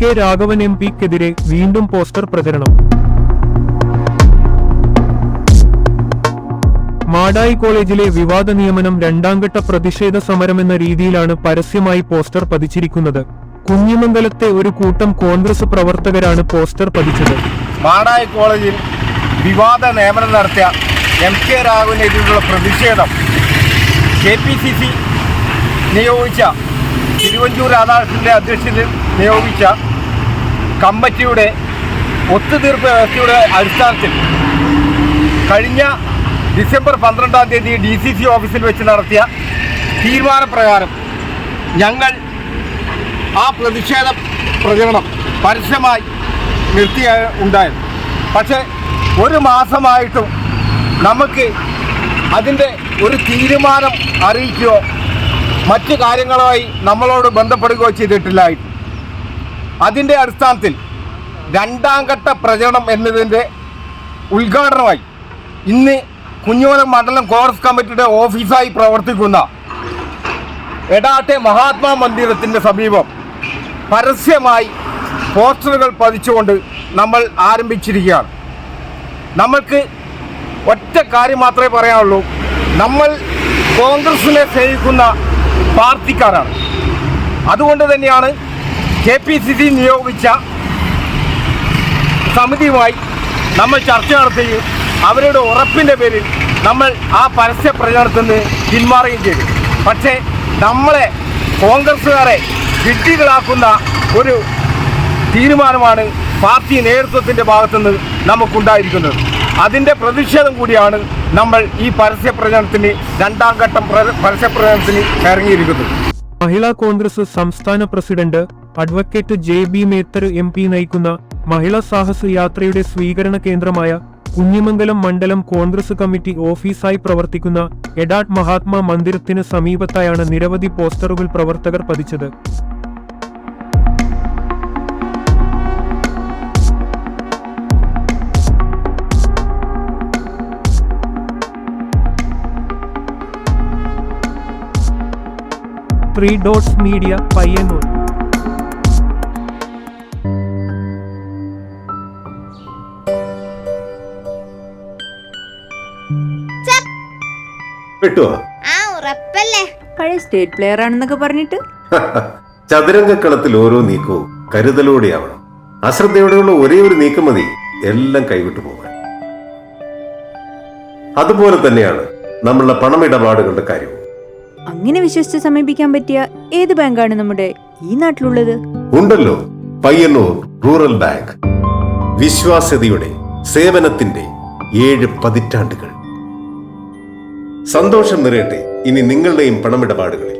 K Raghavan M പിക്കെതിരെ വീണ്ടും poster പ്രചരണം. മാടായി കോളേജിലെ വിവാദ നിയമനം രണ്ടാംഘട്ട പ്രതിഷേധ സമരമെന്ന രീതിയിലാണ് പരസ്യമായി പോസ്റ്റർ പതിച്ചിരിക്കുന്നത്. കുഞ്ഞിമംഗലത്തെ ഒരു കൂട്ടം കോൺഗ്രസ് പ്രവർത്തകരാണ് പോസ്റ്റർ പതിച്ചത്. മാടായി കോളേജിൽ വിവാദ നിയമനം നടത്തിയ എം കെ രാഘവനെതിരെയുള്ള പ്രതിഷേധം കെ പി സി സി നിയോഗിച്ച തിരുവഞ്ചൂർ രാധാകൃഷ്ണന്റെ അധ്യക്ഷതയിൽ നിയോഗിച്ച കമ്മിറ്റിയുടെ ഒത്തുതീർപ്പ് വ്യവസ്ഥയുടെ അടിസ്ഥാനത്തിൽ കഴിഞ്ഞ ഡിസംബർ പന്ത്രണ്ടാം തീയതി ഡി സി സി ഓഫീസിൽ വെച്ച് നടത്തിയ തീരുമാനപ്രകാരം ഞങ്ങൾ ആ പ്രതിഷേധ പ്രചരണം പരസ്യമായി നിർത്തിയ ഉണ്ടായത്. പക്ഷേ ഒരു മാസമായിട്ടും നമുക്ക് അതിന്റെ ഒരു തീരുമാനം അറിയിക്കുകയോ മറ്റു കാര്യങ്ങളുമായി നമ്മളോട് ബന്ധപ്പെടുകയോ ചെയ്തിട്ടില്ലായിരുന്നു. അതിന്റെ അടിസ്ഥാനത്തിൽ രണ്ടാം ഘട്ട പ്രചരണം എന്നതിന്റെ ഉദ്ഘാടനമായി ഇന്ന് കുഞ്ഞോലം മണ്ഡലം കോൺഗ്രസ് കമ്മിറ്റിയുടെ ഓഫീസായി പ്രവർത്തിക്കുന്ന എടാട്ടെ മഹാത്മാ മന്ദിരത്തിന്റെ സമീപം പരസ്യമായി പോസ്റ്ററുകൾ പതിച്ചുകൊണ്ട് നമ്മൾ ആരംഭിച്ചിരിക്കുകയാണ്. നമ്മൾക്ക് ഒറ്റ കാര്യം മാത്രമേ പറയാനുള്ളൂ. നമ്മൾ കോൺഗ്രസിനെ സ്നേഹിക്കുന്ന പാർട്ടിക്കാരാണ്. അതുകൊണ്ട് തന്നെയാണ് കെ പി സി സി നിയോഗിച്ച സമിതിയുമായി നമ്മൾ ചർച്ച നടത്തുകയും അവരുടെ ഉറപ്പിന്റെ പേരിൽ നമ്മൾ ആ പരസ്യ പ്രചരണത്തിൽ നിന്ന് പിന്മാറുകയും ചെയ്തു. പക്ഷേ നമ്മളെ കോൺഗ്രസ്സുകാരെ വിഡ്ഢികളാക്കുന്ന ഒരു തീരുമാനമാണ് പാർട്ടി നേതൃത്വത്തിന്റെ ഭാഗത്തുനിന്ന് നമുക്കുണ്ടായിരിക്കുന്നത്. അതിന്റെ പ്രതിഷേധം കൂടിയാണ് നമ്മൾ ഈ പരസ്യ പ്രചരണത്തിന് രണ്ടാം ഘട്ടം പ്ര- പരസ്യ പ്രചരണത്തിന് ഇറങ്ങിയിരിക്കുന്നത്. മഹിളാ കോൺഗ്രസ് സംസ്ഥാന president advocate J B Mether M P നയിക്കുന്ന മഹിളാ സാഹസ യാത്രയുടെ സ്വീകരണ കേന്ദ്രമായ കുഞ്ഞിമംഗലം മണ്ഡലം കോൺഗ്രസ് കമ്മിറ്റി ഓഫീസായി പ്രവർത്തിക്കുന്ന എഡാട്ട് മഹാത്മാ മന്ദിരത്തിന് സമീപത്തായാണ് നിരവധി പോസ്റ്ററുകൾ പ്രവർത്തകർ പതിച്ചത്. ത്രീ ഡോട്ട്സ് മീഡിയ പയ്യന്നൂർ കിട്ടുമോ ആ ഉറപ്പല്ലേ? പഴയ സ്റ്റേറ്റ് പ്ലെയർ ആണെന്നൊക്കെ പറഞ്ഞിട്ട്. ചതുരംഗക്കളത്തിൽ ഓരോ നീക്കവും കരുതലോടെയാവണം. അശ്രദ്ധയോടെയുള്ള ഒരേ ഒരു നീക്കം മതി. എല്ലാം കൈവിട്ടു പോകാൻ. അതുപോലെ തന്നെയാണ് നമ്മളുടെ പണമിടപാടുകളുടെ കാര്യവും. അങ്ങനെ വിശ്വസിച്ച് സമീപിക്കാൻ പറ്റിയ ഏത് ബാങ്കാണ് നമ്മുടെ ഈ നാട്ടിലുള്ളത്? ഉണ്ടല്ലോ പയ്യന്നൂർ റൂറൽ ബാങ്ക്. വിശ്വാസ്യതയുടെ സേവനത്തിന്റെ ഏഴ് പതിറ്റാണ്ടുകൾ. സന്തോഷം നിറയട്ടെ. ഇനി നിങ്ങളുടെയും പണമിടപാടുകളിൽ.